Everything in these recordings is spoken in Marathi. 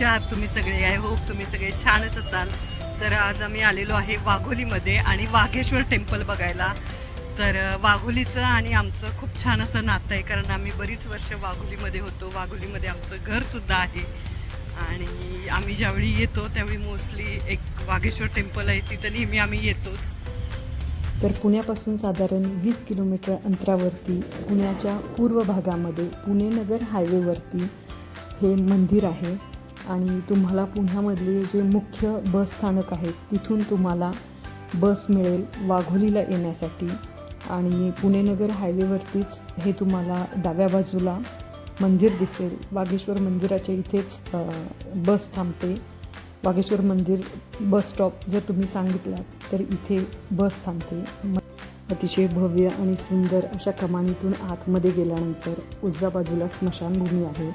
कसे आहात तुम्ही सगळे आय होप तुम्ही सगळे छानच असाल. तर आज आम्ही आलेलो आहे वाघोलीमध्ये आणि वाघेश्वर टेम्पल बघायला. तर वाघोलीचं आणि आमचं खूप छान असं नातं आहे कारण आम्ही बरीच वर्ष वाघोलीमध्ये होतो. वाघोलीमध्ये आमचं घरसुद्धा आहे. आणि आम्ही ज्यावेळी येतो त्यावेळी मोस्टली एक वाघेश्वर टेम्पल आहे तिथं नेहमी आम्ही येतोच. तर पुण्यापासून साधारण वीस किलोमीटर अंतरावरती पुण्याच्या पूर्व भागामध्ये पुणे नगर हायवेवरती हे मंदिर आहे. आणि तुम्हाला पुण्यामधले जे मुख्य बस स्थानक आहे तिथून तुम्हाला बस मिळेल वाघोलीला येण्यासाठी. आणि पुणे नगर हायवेवरतीच हे तुम्हाला डाव्या बाजूला मंदिर दिसेल. वागेश्वर मंदिराच्या इथेच बस थांबते. वागेश्वर मंदिर बस स्टॉप जर तुम्ही सांगितलात तर इथे बस थांबते. अतिशय भव्य आणि सुंदर अशा कमानीतून आतमध्ये गेल्यानंतर उजव्या बाजूला स्मशानभूमी आहे.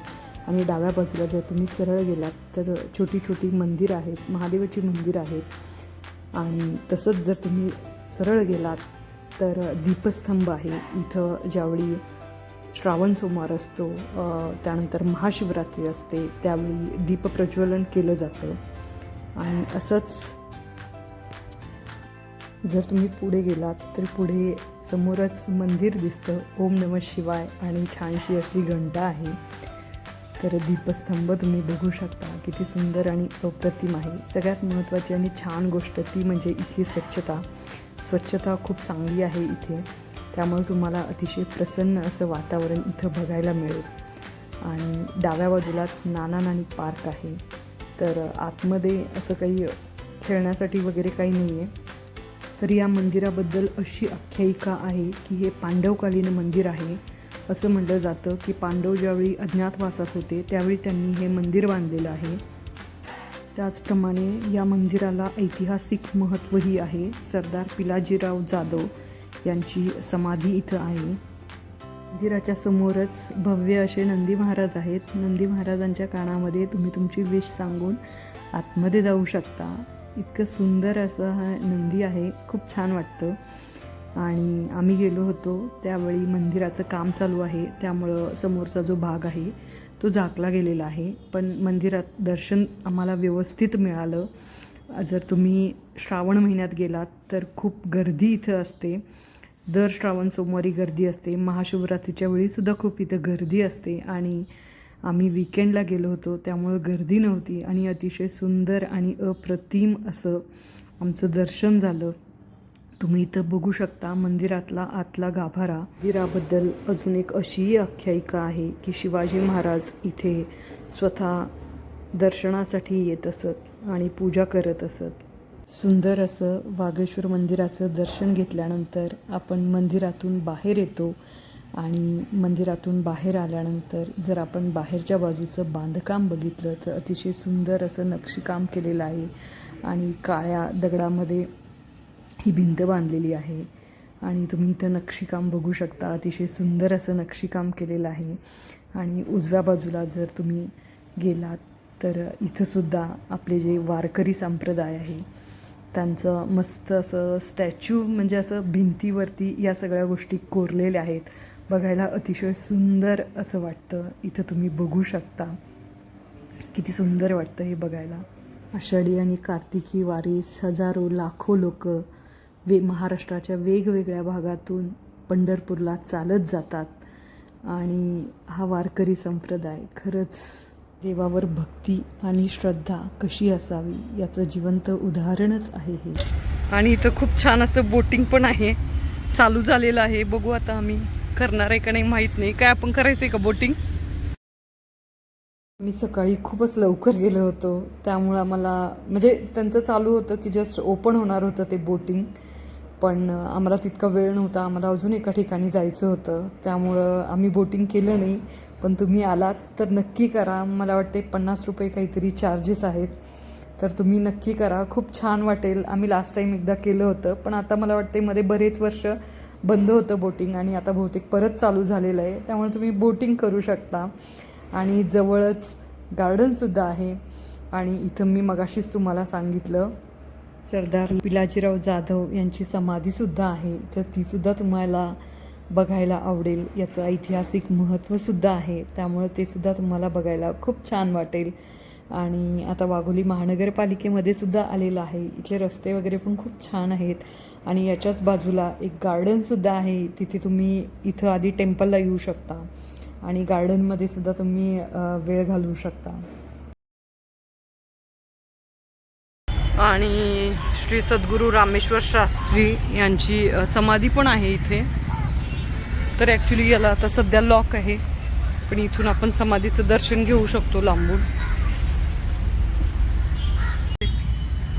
आणि डाव्या बाजूला जर तुम्ही सरळ गेलात तर छोटी छोटी मंदिर आहेत महादेवाची मंदिर आहेत आणि तसंच जर तुम्ही सरळ गेलात तर दीपस्तंभ आहे. इथं ज्यावेळी श्रावण सोमवार असतो त्यानंतर महाशिवरात्री असते. त्यावेळी दीपप्रज्वलन केलं जातं. आणि असंच जर तुम्ही पुढे गेलात तर पुढे समोरच मंदिर दिसतं. ओम नम शिवाय आणि छानशी अशी घंटा आहे. तर दीपस्तंभ तुम्ही बघू शकता. किती सुंदर आणि अप्रतिम आहे. सगळ्यात महत्त्वाची आणि छान गोष्ट ती म्हणजे इथली स्वच्छता. स्वच्छता खूप चांगली आहे इथे. त्यामुळे तुम्हाला अतिशय प्रसन्न असं वातावरण इथं बघायला मिळेल. आणि डाव्या बाजूलाच नाना नानी पार्क आहे. तर आतमध्ये असं काही खेळण्यासाठी वगैरे काही नाही आहे तर या मंदिराबद्दल अशी आख्यायिका आहे की हे पांडवकालीन मंदिर आहे. असं म्हटलं जातं की पांडव ज्यावेळी अज्ञातवासात होते त्यावेळी त्यांनी हे मंदिर बांधलेलं आहे. त्याचप्रमाणे या मंदिराला ऐतिहासिक महत्त्वही आहे. सरदार पिलाजीराव जाधव यांची समाधी इथं आहे. मंदिराच्या समोरच भव्य असे नंदी महाराज आहेत. नंदी महाराजांच्या कानामध्ये तुम्ही तुमची विश सांगून आतमध्ये जाऊ शकता. इतकं सुंदर असं हा नंदी आहे. खूप छान वाटतं. आणि आम्ही गेलो होतो त्यावेळी मंदिराचं काम चालू आहे. त्यामुळं समोरचा जो भाग आहे तो झाकला गेलेला आहे. पण मंदिरात दर्शन आम्हाला व्यवस्थित मिळालं. जर तुम्ही श्रावण महिन्यात गेलात तर खूप गर्दी इथं असते. दर श्रावण सोमवारी गर्दी असते. महाशिवरात्रीच्या वेळीसुद्धा खूप इथं गर्दी असते. आणि आम्ही विकेंडला गेलो होतो त्यामुळं गर्दी नव्हती. आणि अतिशय सुंदर आणि अप्रतिम असं आमचं दर्शन झालं. तुम्ही इथं बघू शकता मंदिरातला आतला गाभारा. मंदिराबद्दल अजून एक अशीही आख्यायिका आहे की शिवाजी महाराज इथे स्वतः दर्शनासाठी येत असत आणि पूजा करत असत. सुंदर असं वागेश्वर मंदिराचं दर्शन घेतल्यानंतर आपण मंदिरातून बाहेर येतो आणि मंदिरातून बाहेर आल्यानंतर जर आपण बाहेरच्या बाजूचं बांधकाम बघितलं तर अतिशय सुंदर असं नक्षीकाम केलेलं आहे आणि काळ्या दगडामध्ये ही भिंत बांधलेली आहे. आणि तुम्ही इथं नक्षीकाम बघू शकता. अतिशय सुंदर असं नक्षीकाम केलेलं आहे. आणि उजव्या बाजूला जर तुम्ही गेलात तर इथंसुद्धा आपले जे वारकरी संप्रदाय आहे त्यांचं मस्त असं स्टॅच्यू म्हणजे असं भिंतीवरती या सगळ्या गोष्टी कोरलेल्या आहेत. बघायला अतिशय सुंदर असं वाटतं. इथं तुम्ही बघू शकता. किती सुंदर वाटतं हे बघायला. आषाढी आणि कार्तिकी वारीस हजारो लाखो लोक वे महाराष्ट्राच्या वेगवेगळ्या भागातून पंढरपूरला चालत जातात. आणि हा वारकरी संप्रदाय खरंच देवावर भक्ती आणि श्रद्धा कशी असावी याचं जिवंत उदाहरणच आहे हे. आणि इथं खूप छान असं बोटिंग पण आहे. चालू झालेलं आहे. बघू आता आम्ही करणार आहे का नाही माहीत नाही. काय आपण करायचंय का बोटिंग? मी सकाळी खूपच लवकर गेलो होतो. त्यामुळं आम्हाला म्हणजे त्यांचं चालू होतं की जस्ट ओपन होणार होतं ते बोटिंग. पण आम्हाला तितका वेळ नव्हता. आम्हाला अजून एका ठिकाणी जायचं होतं. त्यामुळं आम्ही बोटिंग केलं नाही. पण तुम्ही आलात तर नक्की करा. मला वाटते पन्नास रुपये काहीतरी चार्जेस आहेत. तर तुम्ही नक्की करा. खूप छान वाटेल. आम्ही लास्ट टाईम एकदा केलं होतं. पण आता मला वाटते मध्ये बरेच वर्ष बंद होतं बोटिंग आणि आता बहुतेक परत चालू झालेलं आहे. त्यामुळे तुम्ही बोटिंग करू शकता. आणि जवळच गार्डनसुद्धा आहे. आणि इथं मी मगाशीच तुम्हाला सांगितलं सरदार पिलाजीराव जाधव यांची समाधीसुद्धा आहे. तर तीसुद्धा तुम्हाला बघायला आवडेल. याचं ऐतिहासिक महत्त्वसुद्धा आहे. त्यामुळं ते सुद्धा तुम्हाला बघायला खूप छान वाटेल. आणि आता वाघोली महानगरपालिकेमध्ये सुद्धा आलेलं आहे. इथले रस्ते वगैरे पण खूप छान आहेत. आणि याच्याच बाजूला एक गार्डनसुद्धा आहे. तिथे तुम्ही इथं आधी टेम्पलला येऊ शकता. आणि गार्डनमध्ये सुद्धा तुम्ही वेळ घालवू शकता. आणि श्री सद्गुरू रामेश्वर शास्त्री यांची समाधी पण आहे इथे. तर ॲक्च्युली याला आता सध्या लॉक आहे. पण इथून आपण समाधीचं दर्शन घेऊ शकतो लांबून.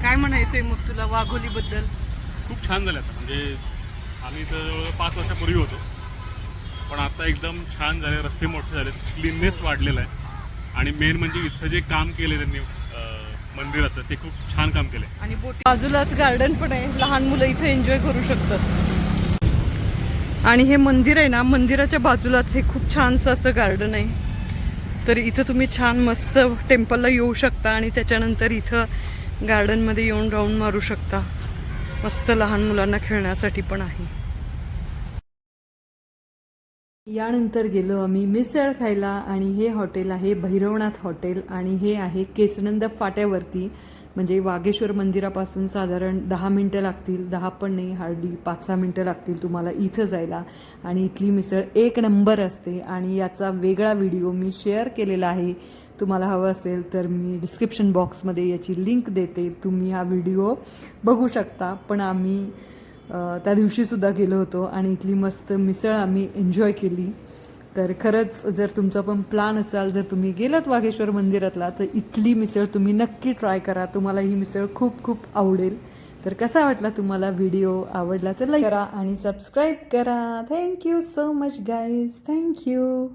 काय म्हणायचंय मग तुला वाघोलीबद्दल? खूप छान झालं आता. म्हणजे आम्ही इथं जवळ पाच वर्षापूर्वी होतो. पण आता एकदम छान झाले. रस्ते मोठे झाले क्लीननेस वाढलेला आहे. आणि मेन म्हणजे इथं जे काम केले त्यांनी मंदिराचं. ते खूप छान काम केलंय. आणि बाजूलाच गार्डन पण आहे. लहान मुलं इथे एन्जॉय करू शकतात. आणि हे मंदिर आहे ना मंदिराच्या बाजूलाच हे खूप छानसं असं गार्डन आहे. तर इथं तुम्ही छान मस्त टेम्पलला येऊ शकता आणि त्याच्यानंतर इथं गार्डनमध्ये येऊन राऊंड मारू शकता. मस्त लहान मुलांना खेळण्यासाठी पण आहे. यानंतर गेलो आम्ही मिसळ खायला आणि हे हॉटेल आहे भैरवनाथ हॉटेल आणि हे आहे केसनंद फाट्यावरती. म्हणजे वागेश्वर मंदिरापासून साधारण दहा मिनटं लागतील. दहा पण नाही हार्डली पाच सहा मिनटं लागतील तुम्हाला इथं जायला. आणि इथली मिसळ एक नंबर असते आणि याचा वेगळा व्हिडिओ मी शेअर केलेला आहे. तुम्हाला हवं असेल तर मी डिस्क्रिप्शन बॉक्समध्ये याची लिंक देते. तुम्ही हा व्हिडिओ बघू शकता. पण आम्ही त्या दिवशीसुद्धा गेलो होतो आणि इथली मस्त मिसळ आम्ही एन्जॉय केली. तर खरंच जर तुमचा पण प्लान असाल जर तुम्ही गेलात वाघेश्वर मंदिरातला तर इथली मिसळ तुम्ही नक्की ट्राय करा. तुम्हाला ही मिसळ खूप खूप आवडेल. तर कसा वाटला तुम्हाला व्हिडिओ आवडला तर लाईक करा आणि सबस्क्राईब करा. Thank you so much guys thank you